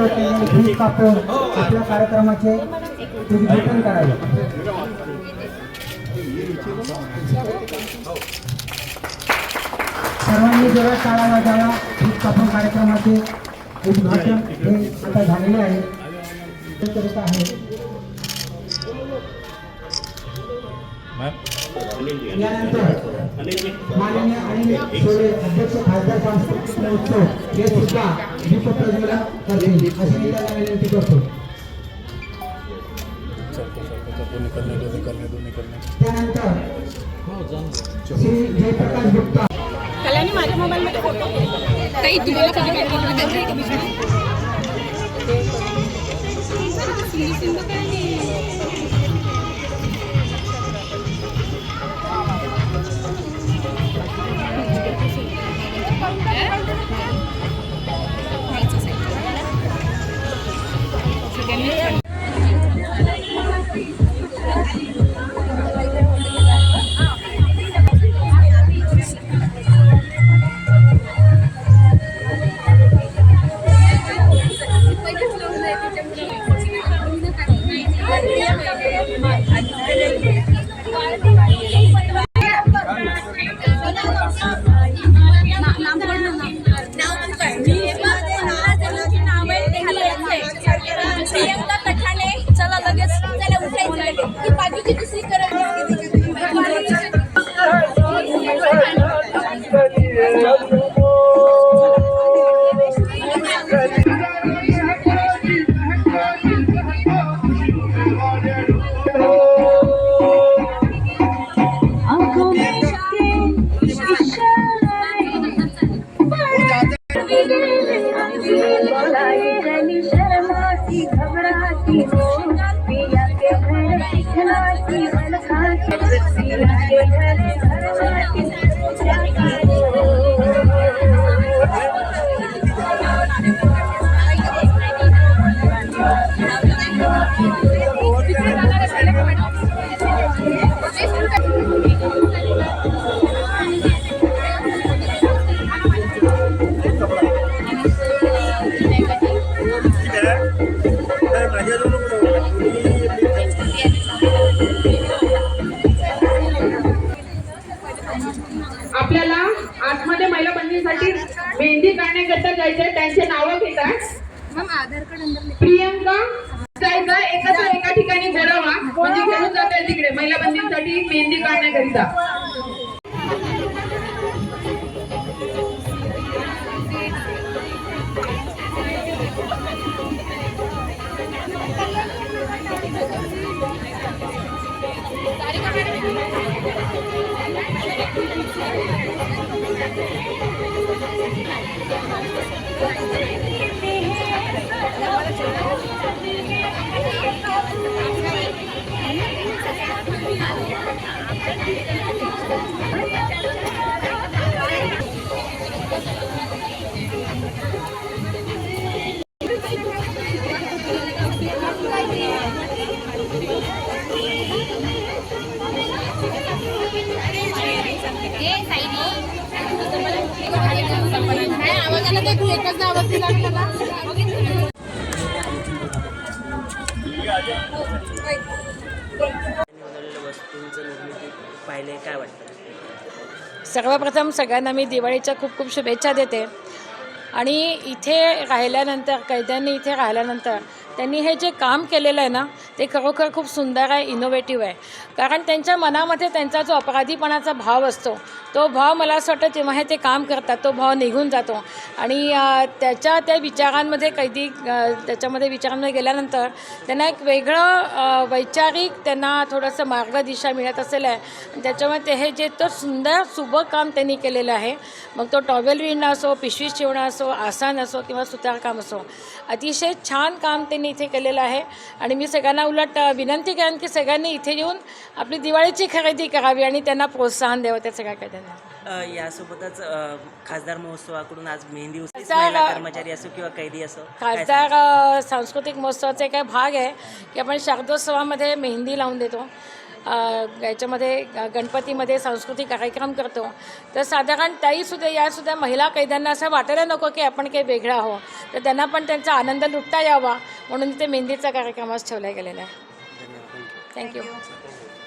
विनंती करतो की भीक कापून आपल्या कार्यक्रमाचे उद्घाटन करावे सर्वांनी जेव्हा शाळा वाजावा भीक कापून कार्यक्रमाचे उद्घाटन हे आता झालेले आहे. ते करत आहे. यानंतर माननीय आणि सोळे अध्यक्ष खासदार सांस्कृतिक महोत्सव हे सुद्धा दीपप्रज्वलन करतील अशी मी त्यांना विनंती करतो त्यानंतर श्री जयप्रकाश गुप्ता कल्याणी माझ्या मोबाईलमध्ये फ़ोटो काही तुम्हाला कधी Priyanka I see when I see you. I see when काढण्याकरता जायचंय त्यांचे नावं घेतात. प्रियंका जायचं एकत्र एका ठिकाणी बोलावा. म्हणजे घेऊन जात तिकडे महिला बंदीसाठी मेहंदी काढण्याकरिता. आवाज आला तर तू एकच आवाज दिला पाहिले काय वाटतं? सर्वप्रथम सगळ्यांना मी दिवाळीच्या खूप खूप शुभेच्छा देते. आणि इथे राहिल्यानंतर कैद्यांनी इथे राहिल्यानंतर त्यांनी हे जे काम केलेलं आहे ना ते खरोखर खूप सुंदर आहे इनोव्हेटिव्ह आहे. कारण त्यांच्या मनामध्ये त्यांचा जो अपराधीपणाचा भाव असतो तो भाव मला असं वाटतं जेव्हा हे ते काम करतात तो भाव निघून जातो. आणि त्याच्या त्या विचारांमध्ये कैदी त्याच्यामध्ये विचारांमध्ये गेल्यानंतर त्यांना एक वेगळं वैचारिक त्यांना थोडंसं मार्गदिशा मिळत असेल आहे. आणि त्याच्यामुळे ते हे जे तर सुंदर सुबक काम त्यांनी केलेलं आहे. मग तो टॉवेल विणणं असो पिशवी शिवणं असो आसान असो किंवा सुतारकाम असो अतिशय छान काम त्यांनी इथे केलेलं आहे. आणि मी सगळ्यांना उलट विनंती करेन की सगळ्यांनी इथे येऊन आपली दिवाळीची खरेदी करावी आणि त्यांना प्रोत्साहन द्यावं त्या सगळ्या कैद्यांना यासोबतच खासदार महोत्सवाकडून आज मेहंदी कर्मचारी असो किंवा कैदी असो खासदार सांस्कृतिक महोत्सवाचा एक भाग आहे की आपण शारदोत्सवामध्ये मेहंदी लावून देतो. याच्यामध्ये गणपतीमध्ये सांस्कृतिक कार्यक्रम करतो. तर साधारण त्याहीसुद्धा यासुद्धा महिला कैद्यांना असं वाटायला नको की आपण काही वेगळं आहो तर त्यांना पण त्यांचा आनंद लुटता यावा. म्हणून ते मेहंदीचा कार्यक्रम आज ठेवला गेलेला आहे. थँक्यू